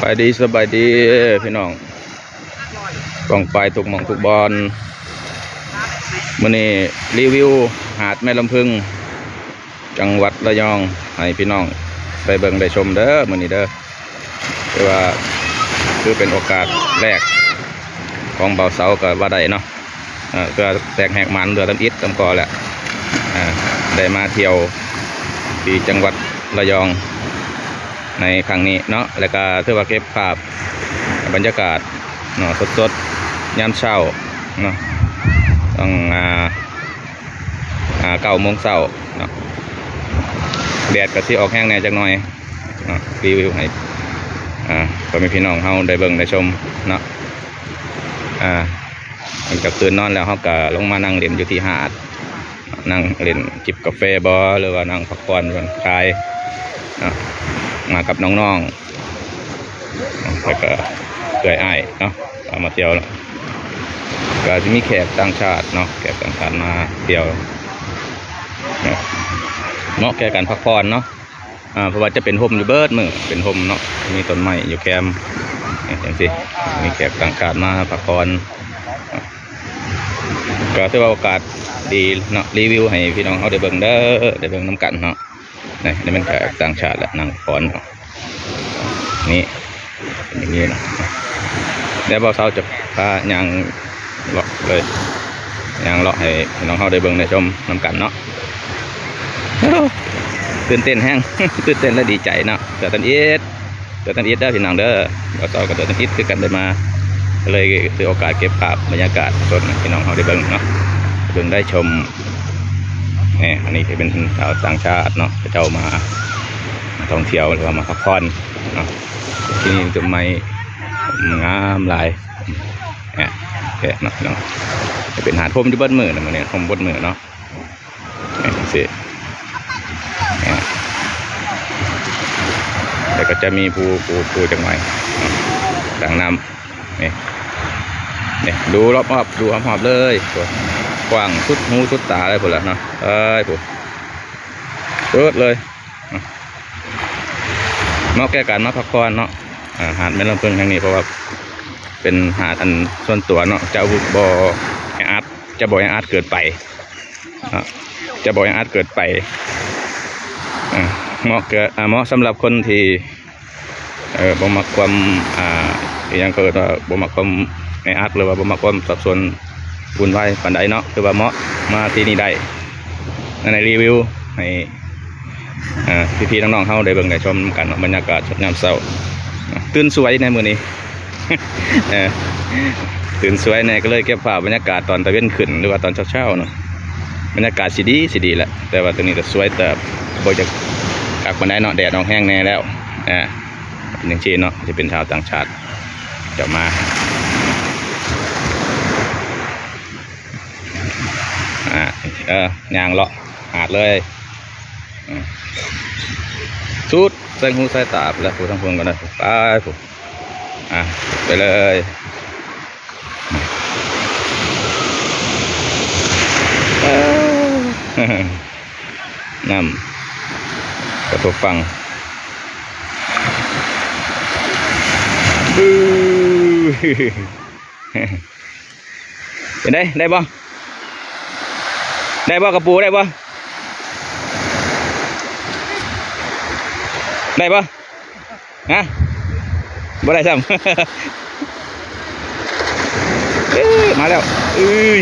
ไปดีสบายดีพี่น้องกองไปทุกหมองทุกบอลมื่อนี้รีวิวหาดแม่ลำพึง จังหวัดระยองให้พี่น้องไปเบิ่งได้ชมเด้อมื่อนี้เด้อคือว่าคือเป็นโอกาสแรกของเบาเสากับว่าได้เนาะเออเพื่อแตกแหกมันเรือตำอิดตำกอแหละอ่าได้มาเที่ยวที่จังหวัดระยอง ในครั้งนี้เนาะแล้วก็ถือว่าเก็บภาพบรรยากาศเนาะสดๆยามเช้าเนาะต้องอ่าอ่าเก้าโมงเช้าเนาะแดดก็สิออกแห้งแน่จักหน่อยเนาะรีวิวให้อ่าก็มีพี่น้องเฮาได้เบิ่งได้ชมเนาะอ่าหลังจากตื่นนอนแล้วเฮาก็ลงมานั่งเล่นอยู่ที่หาดนั่งเล่นจิบกาแฟบ่หรือว่านั่งพักผ่อนผ่อนคลายเนาะ มากับน้องๆแล้วก็เกยไอ้เนาะเอามาเที่ยวก็จะมีแขกต่างชาติเนาะแขกต่างชาติมาเที่ยวเนาะแก่การพักผ่อนเนาะอ่าเพราะว่าจะเป็นห่มอยู่เบิดมือเป็นห่มเนาะมีต้นไม้อยู่แคมเนี่ยอย่างสิมีแขกต่างชาติมาพักผ่อนก็ถือว่าโอกาสดีเนาะรีวิวให้พี่น้องเขาได้เบิ่งเด้อได้เบิ่งน้ำกันเนาะ นี่นี่เป็นแขกต่างชาติแหละนางฟอนครับนี่เป็นอย่างนี้นะเดี๋ยวเบาเศร้าจะพายางเลาะเลยยางเลาะให้น้องเขาได้เบิ่งได้ชมน้ำกันเนาะตื่นเต้นแห้งตื่นเต้นและดีใจเนาะเกิดตันเอีดเกิดตันเอีดได้พี่น้องเด้อเบาเศร้ากับเกิดตันอีดคือกันได้มาก็เลยถือโอกาสเก็บภาพบรรยากาศสดให้พี่น้องเขาได้เบิ่งเนาะเบิ่งได้ชม นี่อันนี้คือเป็นชาวต่างชาติเนาะเจ้ามามาท่องเที่ยวหรือว่ามาพักผ่อนเนาะที่นี่ต้นไม้งามหลายเนี่ยแกเนาะเนาะจะเป็นหาดพรมที่บิ้มือนะมันเนี่ยพรมบิ้มือเนาะนี่สิเนี่ยแล้วก็จะมีภูภูภูจังหน่อยต่างน้ำนี่เนี่ยดูรอบๆดูรอบๆเลยตัว กว้างสุดหูสุดตาเลยพุ่นละเนาะเอ้ยพุ่นเปิดเลยเนาะแก้การมาพักผ่อนเนาะหาดแม่ลำเพิงทางนี้เพราะว่าเป็นหาดอันส่วนตัวเนาะจะบ่แออัดจะบ่แออัดเกิดไปนาะจะบ่แออัดเกิดไปเหมาะเกิดเหมาะสำหรับคนที่เออบ่มักความอ่าอหยังเกิดว่าบ่มักความแออัดหรือว่าบ่มักความสับสน วุ่นวายปานใดเนาะคือว่าเหมาะมาที่นี่ได้ในรีวิวให้อ่พี่ๆน้องๆเฮาได้เบิ่งได้ชมกันเนาบรรยากาศสดงามเศร้าตื่นสวยในมื้อนี้ตื่นสวยแน่ก็เลยเก็บภาพบรรยากาศตอนตะเวนขึ้นหรือว่าตอนเช้าๆเนาะบรรยากาศสิดีสิดีแหละแต่ว่าตรงนี้ก็สวยแต่บ่จะกักปานใดเนาะแดดออกแห้งแน่แล้วอ่าเป็นจังซี่เนาะจะเป็นชาวต่างชาติจะมา อ่า เออย่างเลาะหาดเลยอืมชุดใส่หูใส่ตาไปแล้วผูทั้งพวงกันนะไปผูอะไปเลยเอ้านำกระทบฟังเป็นได้ได้บ่ ได้บ่กระปูได้บ่ได้บ่ฮะบ่ได้ซ้ำมาแล้วอุ้ย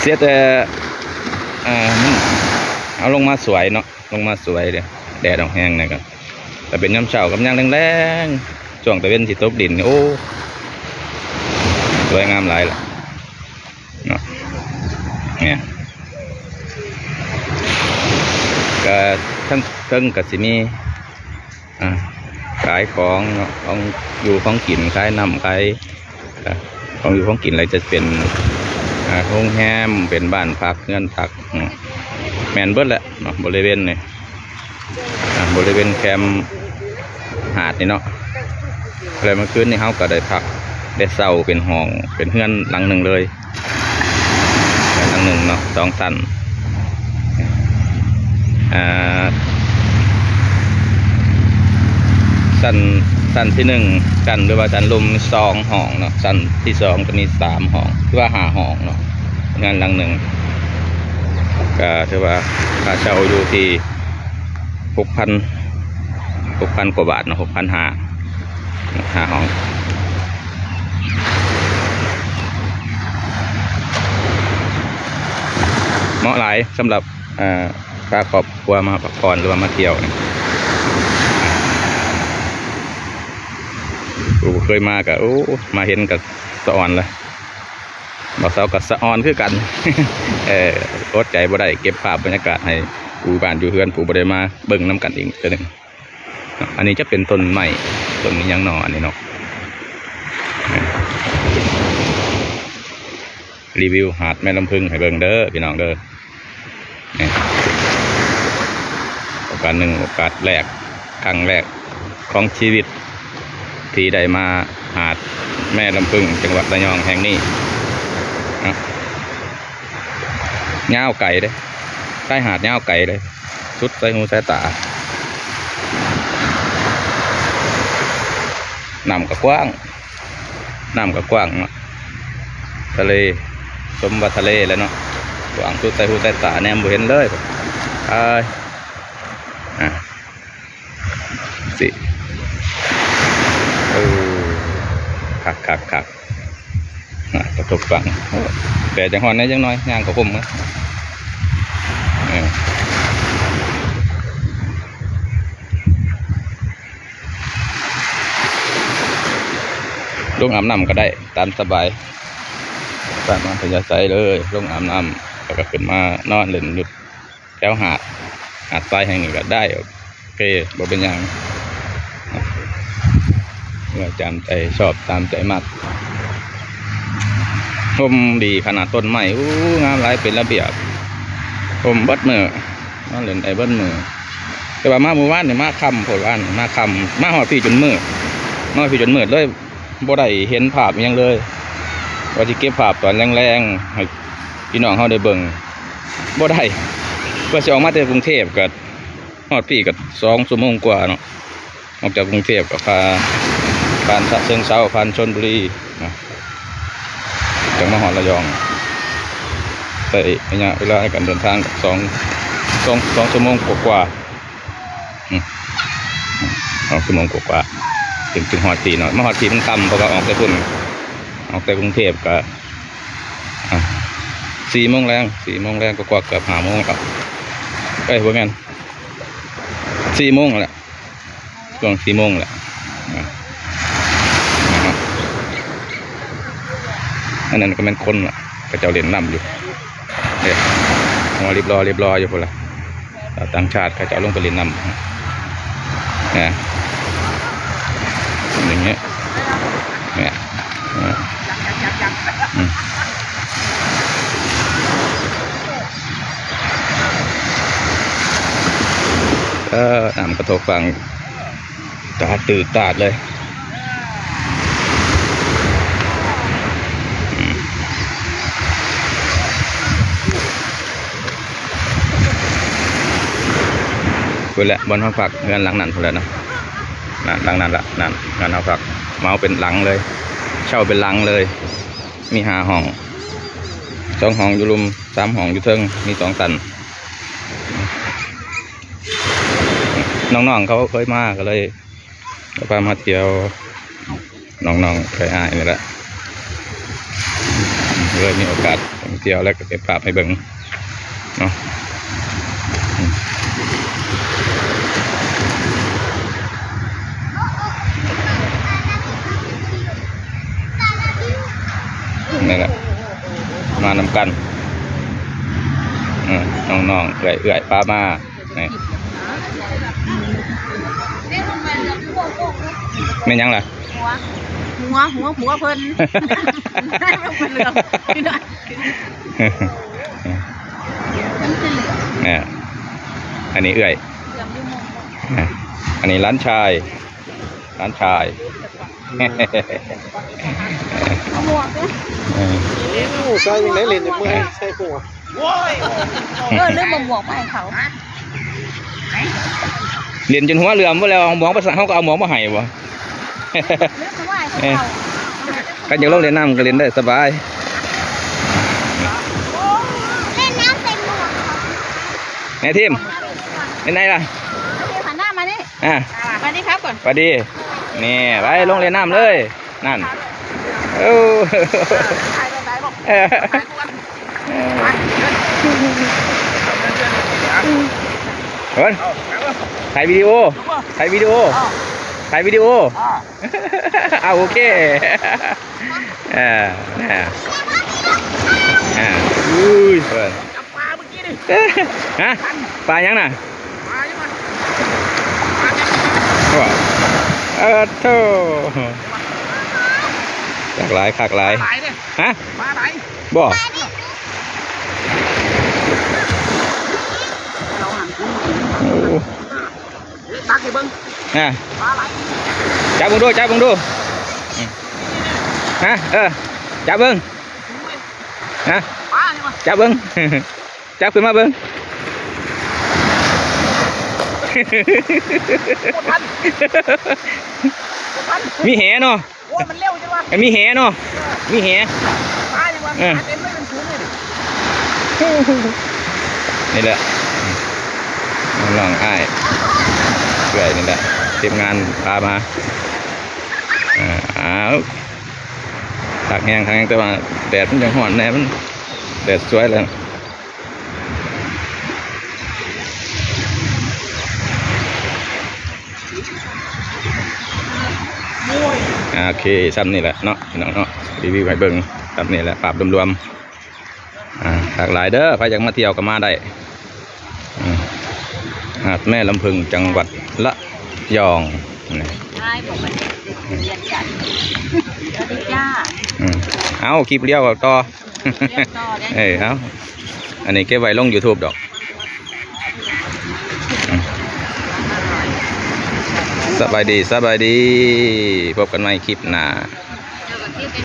เสียแต่อ่ามันเอาลงมาสวยเนาะลงมาสวยเดี๋ยวแดดออกแห้งนะครับแต่เป็นย้ำเช้ากับยามแรงๆช่วงตะเวนสิตกดิน โอ้ สวยงามหลายล่ะเนาะเนี่ยก็ทั้งทั้งกับสิมีอ่าขายของของอยู่ของกินขายน้ำขายของอยู่ของกินอะไรจะเป็นอ่าโรงแรมเป็นบ้านพักเงินพักแมนเบิดแหละเนาะบริเวณนี่บริเวณแคมหาดนี่เนาะอะไรเมื่อคืนนี่เขาก็ได้พัก ได้เศร้าเป็นห้องเป็นเฮือนหลังหนึ่งเลยหลังหนึ่งเนาะสองสันอ่าสันสันที่หนึ่งสันหรือว่าสันลมสองห้องเนาะสันที่สองก็มีสามห้องหรือว่าหาห้องเนาะงานหลังหนึ่งก็ถือว่าค่าเช่าอยู่ที่หกพันหกพันกว่าบาทเนาะหกพันห้าหาห้อง เหมาะหลายสำหรับอ่าพาครอบครัวมาพักผ่อนหรือว่ามาเที่ยวเนี่ยกูเคยมากับโอ้มาเห็นกับสะออนเลยบอกเสากับสะออนคือกันเอออดใจบ่ได้เก็บภาพบรรยากาศให้ผู้บ้านอยู่เฮือนผู้บ่ได้มาเบิ่งน้กันอีกตัวหนึ่งอันนี้จะเป็นต้นใหม่ต้นนี้ยังหนออันนี้เนาะ รีวิวหาดแม่ลำพึงให้เบิ่งเด้อพี่น้องเด้อนี่โอกาสหนึ่งโอกาสแรกครั้งแรกของชีวิต ที่ได้มาหาดแม่ลำพึงจังหวัดระยองแห่งนี้เงาไก่เด้ใต้หาดเงาไก่เลยสุดใส่หูใส่ตาน้ำก็กว้างน้ำก็กว้างทะเล สมวัติทะเลแล้วเนาะกว้างสุดใส่หูใส่ตาแนมบ่เห็นเลยไปอะสิเออคักคักคักกระทบฟังแต่จังหอนนี้จังน้อยย่างกับผมนะเออลงอาบน้ำก็ได้ตามสบาย ตามมาพยาใจเลย ลงอาบน้ำแล้วก็ขึ้นมานอนเล่นอยู่แถวหาดหาดทรายแห่งนี้ก็ได้โอเคบ่เป็นหยังเมื่อจำใจชอบตามใจมากผมดีขนาดต้นไม้อู้งามหลายเป็นระเบียบผมบิดมือมาเล่นไอ้บิดมือแต่ว่ามาเมื่อวานเนี่ยมาคำผลวานมาคำมาหอดพี่จนมืดมาพี่จนมืดเลยบ่ได้เห็นภาพยังเลย ว่าที่เก็บภาพตอนแรงๆให้พี่น้องเขาได้เบิ่งบ่ได้ว่าจะออกมาจากกรุงเทพกับหอดพี่กับสองชั่วโมงกว่าเนาะออกจากกรุงเทพกับพาผ่านเชิงเซาผ่านชนบุรีนะจากมาหอดระยองแต่ระยะเวลาในการเดินทางกับสองสองสองชั่วโมงกว่าอืมสองชั่วโมงกว่าๆถึงถึงหอดตีหน่อยมาหอดตีมันคำเพราะว่าออกแต่พุ่น ออกแต่กรุงเทพก็สี่โมงแรงสี่โมงแรงก็กว่าเกือบห้าโมงครับเอ้ยว่าแม่นสี่โมงแหละช่วงสี่โมงแหละนะครับอันนั้นก็เป็นคนล่ะก็เจ้าเรียนนำอยู่เด็กหัวรีบรอรีบรออยู่พุ่นละต่างชาติก็เจ้าลงไปเรียนนำเนี่ยอย่างเงี้ยเนี่ย เออน้ำกระทบฟังตาตื่นตาดเลยพุ่นแหละบนห้องพักเงินหลังนั้นพุ่นแหละเนาะนั่นหลังนั้นละนั่นงานห้องพักเมาเป็นหลังเลย เช่าเป็นหลังเลย มีหาห้องสองห้องอยู่รุมสามห้องอยู่เทิงมีสองตัน น้องๆเขาเคยมาก็เลยก็พามาเที่ยวน้องๆเคยอายนี่แหละเลยมีโอกาสเที่ยวแล้วก็เก็บภาพให้เบิ่งเนาะนี่แหละมานำกันน้องๆเอื่อยเอื่อยป้ามานี่ ม่นยังล่ะ หัว หัว หัว หัวเพิ่นได้ไม่เป็นเหลืองพี่น้อยมันจะเหลืองเนี่ยอันนี้เอื่อยเหลืองอยู่มุมอะอันนี้ร้านชาย ร้านชาย เอาหมวกเนี่ยเออใช่ยังได้เล่นยังเมื่อยใช่หัวเออเรื่องมาหมวกมาให้เขาเรียนจนหัวเรือมว่าแล้วเอาหมองภาษาเขาก็เอาหมองมาให้บ่เลือ กมาไหว้เขาเอ๊ะเอากันอยากลงเรียนน้ำก็เรียนได้สบาย เล่นน้ำเต็มหมดแม่ทีมเป็นไงล่ะเดี๋ยวหันหน้ามานี่อะมาดิครับก่อนสวัสดีนี่ไปลงเรียนน้ำเลย นั่นโอ้ถ่ายไปถ่ายบอกเออเฮ้ยถ่ายวิดีโอถ่ายวิดีโอ ถ่ายวิดีโอเอาโอเคอ่าอ่าอ่าอุ้ยเปิดจับปลาเมื่อกี้ดิฮะปลายังน่ะปลาใช่ไหมว้าวเออโธ่ขากหลายขากหลายปลาเนี่ยฮะปลาไหนบ่เราหันกุ้งโอ้ตักให้เบิ้ง ฮะปลาไหลจับเบิ่งดูจับเบิ่งดูอืมฮะเออจับเบิ่งฮะปลาใช่ไหมจับเบิ้งจับขึ้นมาเบิ้งโคตรทันโคตรทันมีแหเนาะโอ้ยมันเร็วจังวะมีแหเนาะมีแหปลาจังวะเออปลาเต็มไม่เป็นถุงเลยดินี่แหละน้องลองอ้ายเกื่อยนี่แหละ ทีมงานพามาอ่าอ้าวตากแห้งทางแห้งแต่ว่าแดดมันยังห่อนแน่มันแดดสวยเลยอ่าโอเคซ้ำนี่แหละเนาะพี่น้องเนาะรีวิวให้เบิ่งซ้ำนี่แหละปรับรวมๆอ่าหลากหลายเด้อใครอยากมาเที่ยวก็มาได้อืมหาดแม่ลำพึงจังหวัดละ ยองนี่ใช่บอกมันเรียนจัดสวัสดีจ้าอืมเอาคลิปเลี้ยวก็ต่อเรียนต่อเนี่ยเอ้ยเอาอันนี้เก็บไว้ลง YouTube ดอกอืมสบายดีสบายดี พบกันใหม่คลิปหน้า